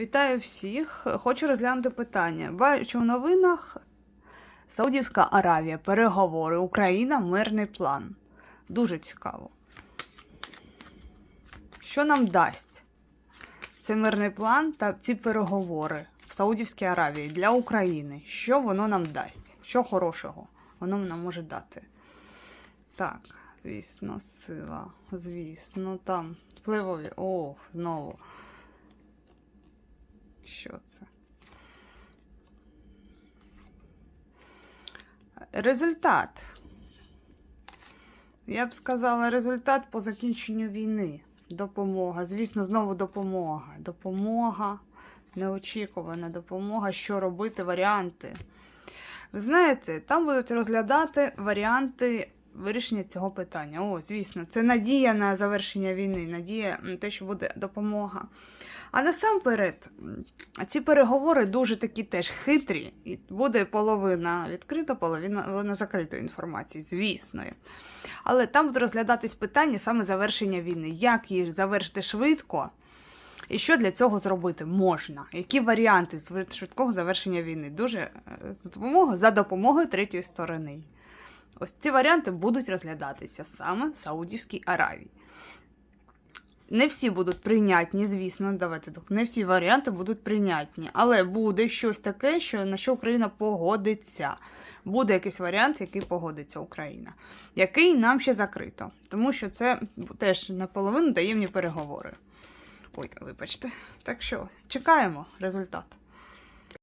Вітаю всіх. Хочу розглянути питання. Бачу в новинах Саудівська Аравія, переговори, Україна, мирний план. Дуже цікаво. Що нам дасть цей мирний план та ці переговори в Саудівській Аравії для України? Що воно нам дасть? Що хорошого воно нам може дати? Так, звісно, сила. Звісно, там впливові. Ох, знову. Що? Результат. Я б сказала, результат по закінченню війни. Допомога. Звісно, знову допомога. Допомога, неочікувана допомога, що робити, варіанти. Ви знаєте, там будуть розглядати варіанти вирішення цього питання. О, звісно, це надія на завершення війни, надія на те, що буде допомога. А насамперед, ці переговори дуже такі теж хитрі, і буде половина відкрита, половина закритої інформації, звісно. Але там будуть розглядатись питання саме завершення війни. Як її завершити швидко, і що для цього зробити можна? Які варіанти швидкого завершення війни? Дуже е, за допомогою, за допомогою третьої сторони. Ось ці варіанти будуть розглядатися саме в Саудівській Аравії. Не всі будуть прийнятні, звісно, давайте так. Не всі варіанти будуть прийнятні, але буде щось таке, що на що Україна погодиться. Буде якийсь варіант, який погодиться Україна, який нам ще закрито, тому що це теж наполовину таємні переговори. Ой, вибачте. Так що, чекаємо результат.